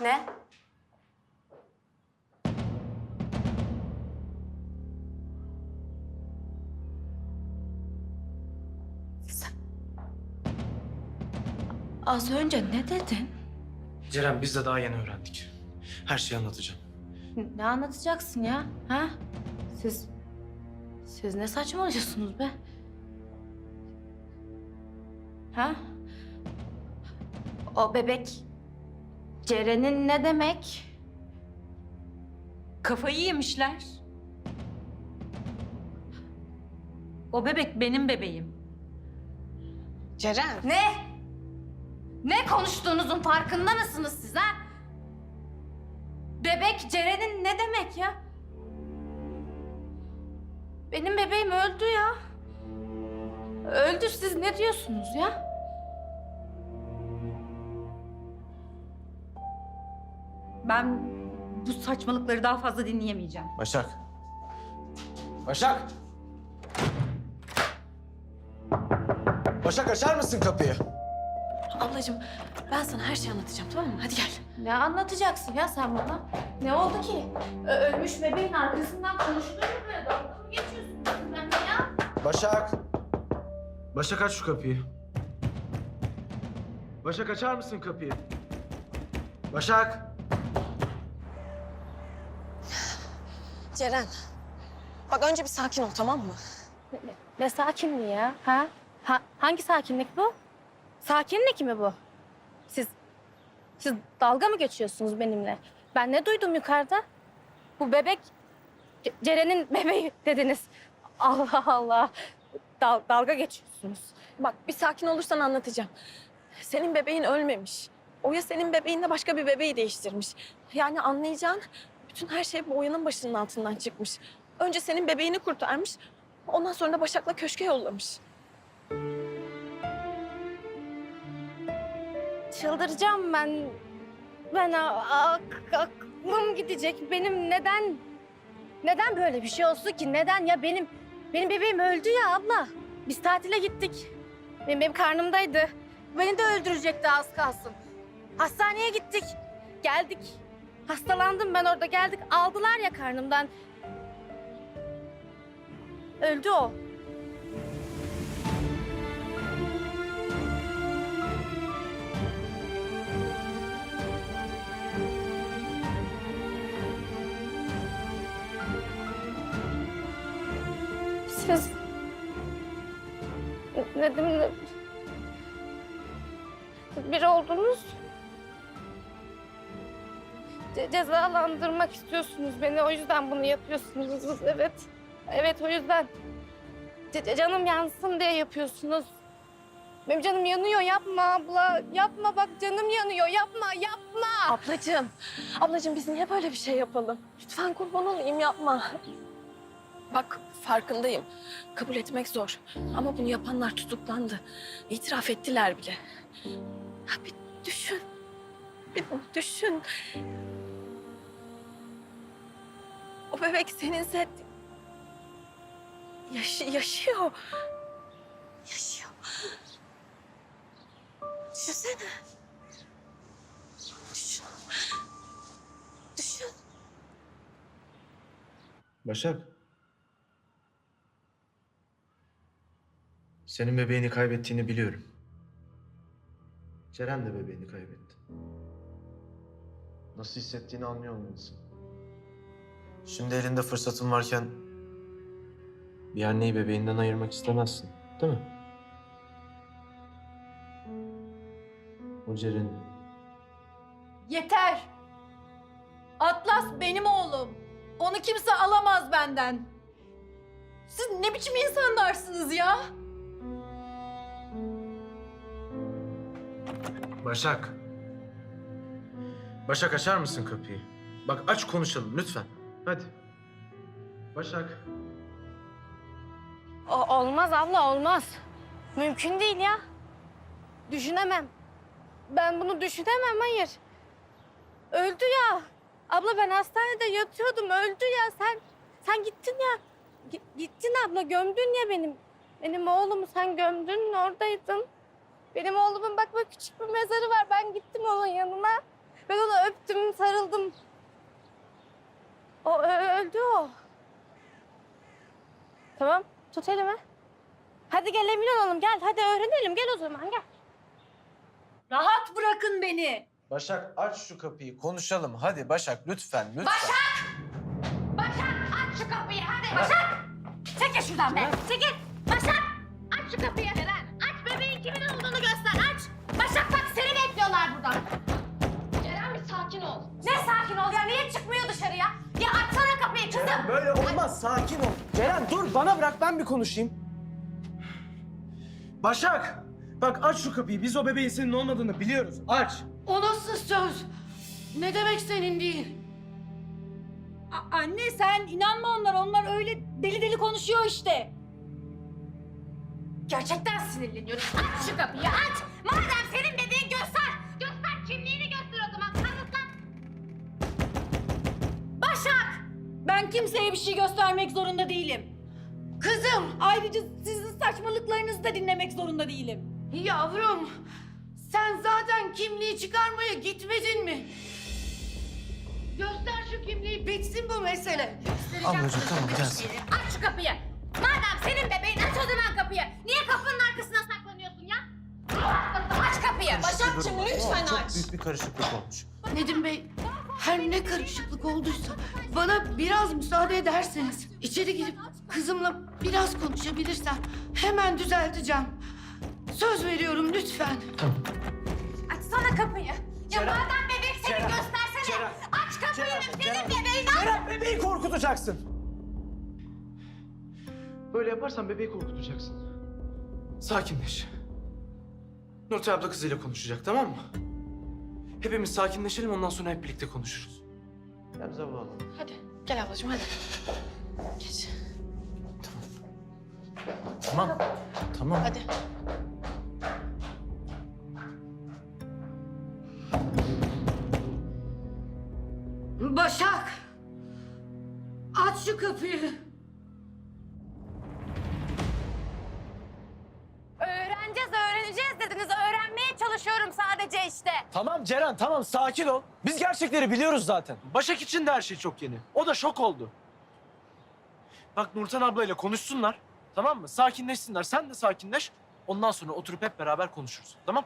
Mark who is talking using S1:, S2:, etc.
S1: Ne? Sen... Az önce ne dedin?
S2: Ceren biz de daha yeni öğrendik. Her şeyi anlatacağım.
S1: Ne anlatacaksın ya? Ha? Siz... Siz ne saçmalıyorsunuz be? Ha? O bebek... Ceren'in ne demek?
S3: Kafayı yemişler. O bebek benim bebeğim.
S4: Ceren.
S1: Ne? Ne konuştuğunuzun farkında mısınız siz ha? Bebek Ceren'in ne demek ya? Benim bebeğim öldü ya. Öldü siz ne diyorsunuz ya?
S3: Ben bu saçmalıkları daha fazla dinleyemeyeceğim.
S2: Başak. Başak! Başak açar mısın kapıyı?
S4: Ablacığım ben sana her şeyi anlatacağım tamam mı? Hadi gel.
S1: Ne anlatacaksın ya sen bana? Ne oldu ki? Ö- ölmüş bebeğin arkasından konuştun mu böyle? Dalga mı geçiyorsun benimle ya?
S2: Başak! Başak aç şu kapıyı. Başak açar mısın kapıyı? Başak!
S4: Ceren. Bak önce bir sakin ol tamam mı?
S1: Ne sakinliği ya? Ha? ha? Hangi sakinlik bu? Sakinlik mi bu? Siz siz dalga mı geçiyorsunuz benimle? Ben ne duydum yukarıda? Bu bebek Ce- Ceren'in bebeği dediniz. Allah Allah. Dal- dalga geçiyorsunuz.
S4: Bak bir sakin olursan anlatacağım. Senin bebeğin ölmemiş. Oya senin bebeğinle başka bir bebeği değiştirmiş. Yani anlayacağın bütün her şey bu Oya'nın başının altından çıkmış. Önce senin bebeğini kurtarmış. Ondan sonra da Başak'la köşke yollamış.
S1: Çıldıracağım ben. Ben a- a- aklım gidecek. Benim neden neden böyle bir şey olsun ki? Neden ya benim benim bebeğim öldü ya abla. Biz tatile gittik. Benim, benim karnımdaydı. Beni de öldürecekti az kalsın. Hastaneye gittik. Geldik. Hastalandım ben orada geldik. Aldılar ya karnımdan. Öldü o. Siz Nedim'le bir oldunuz. Ce- cezalandırmak istiyorsunuz beni. O yüzden bunu yapıyorsunuz. Evet. Evet o yüzden. Ce- canım yansın diye yapıyorsunuz. Benim canım yanıyor. Yapma abla. Yapma bak canım yanıyor. Yapma, yapma.
S4: Ablacığım, ablacığım biz niye böyle bir şey yapalım? Lütfen kurban olayım yapma. Bak farkındayım. Kabul etmek zor. Ama bunu yapanlar tutuklandı. İtiraf ettiler bile. Bir düşün. Bir düşün. O bebek seninse yaşı yaşıyor. Yaşıyor. Düşünsene. Düşün. Düşün.
S2: Başak. Senin bebeğini kaybettiğini biliyorum. Ceren de bebeğini kaybetti. Nasıl hissettiğini anlıyor olmalısın. Şimdi elinde fırsatın varken bir anneyi bebeğinden ayırmak istemezsin, değil mi? O Ceren'in
S3: Yeter! Atlas benim oğlum. Onu kimse alamaz benden. Siz ne biçim insanlarsınız ya?
S2: Başak. Başak açar mısın kapıyı? Bak aç konuşalım lütfen. Hadi. Başak.
S1: O, olmaz abla olmaz. Mümkün değil ya. Düşünemem. Ben bunu düşünemem hayır. Öldü ya. Abla ben hastanede yatıyordum öldü ya sen sen gittin ya. Gi- gittin abla gömdün ya benim. Benim oğlumu sen gömdün oradaydın. Benim oğlumun bak bak küçük bir mezarı var ben gittim onun yanına. Ben onu öptüm, sarıldım. O ö- öldü o. Tamam, tut elimi. Hadi gel emin olalım, gel. Hadi öğrenelim, gel o zaman, gel.
S3: Rahat bırakın beni.
S5: Başak aç şu kapıyı konuşalım. Hadi Başak lütfen lütfen.
S1: Başak! Başak aç şu kapıyı hadi Başak! Çekil şuradan be. Çekil. Başak aç şu kapıyı. Eren aç bebeğin kimin olduğunu göster aç. Başak bak seni bekliyorlar burada. Ceren bir sakin ol. Ne sakin ol ya niye çıkmıyor dışarıya? Ya.
S2: Böyle olmaz. Sakin ol. Ceren dur bana bırak ben bir konuşayım. Başak! Bak aç şu kapıyı. Biz o bebeğin senin olmadığını biliyoruz. Aç.
S3: O nasıl söz? Ne demek senin değil? anne sen inanma onlara. Onlar öyle deli deli konuşuyor işte.
S1: Gerçekten sinirleniyorum. Aç şu kapıyı aç. Madem senin bebeğin
S3: Ben kimseye bir şey göstermek zorunda değilim. Kızım! Ayrıca sizin saçmalıklarınızı da dinlemek zorunda değilim.
S6: Yavrum, sen zaten kimliği çıkarmaya gitmedin mi? Göster şu kimliği, bitsin bu mesele.
S5: Ablacığım tamam gel.
S1: Aç şu kapıyı. Madem senin bebeğin aç o zaman kapıyı. Niye kapının arkasına saklanıyorsun ya? Aç kapıyı.
S4: Başakçığım lütfen
S5: Çok
S4: aç.
S5: büyük bir karışıklık olmuş.
S6: Nedim Bey, her ne karışıklık olduysa bana biraz müsaade ederseniz içeri girip kızımla biraz konuşabilirsem hemen düzelteceğim. Söz veriyorum lütfen.
S1: Açsana kapıyı. Ya
S2: Ceren,
S1: madem bebek senin
S2: Ceren,
S1: göstersene.
S2: Ceren,
S1: Aç kapıyı.
S2: Ceren,
S1: senin
S2: Ceren,
S1: bebeğin aç.
S2: Ceren bebeği korkutacaksın. Böyle yaparsan bebeği korkutacaksın. Sakinleş. Nurten abla kızıyla konuşacak tamam mı? Hepimiz sakinleşelim ondan sonra hep birlikte konuşuruz.
S5: Gel bize bağlı.
S4: Hadi gel ablacığım hadi. Geç.
S5: Tamam. Tamam.
S4: Hadi.
S1: Sadece işte.
S2: Tamam Ceren tamam sakin ol. Biz gerçekleri biliyoruz zaten. Başak için de her şey çok yeni. O da şok oldu. Bak Nurten ablayla konuşsunlar. Tamam mı? Sakinleşsinler. Sen de sakinleş. Ondan sonra oturup hep beraber konuşuruz. Tamam?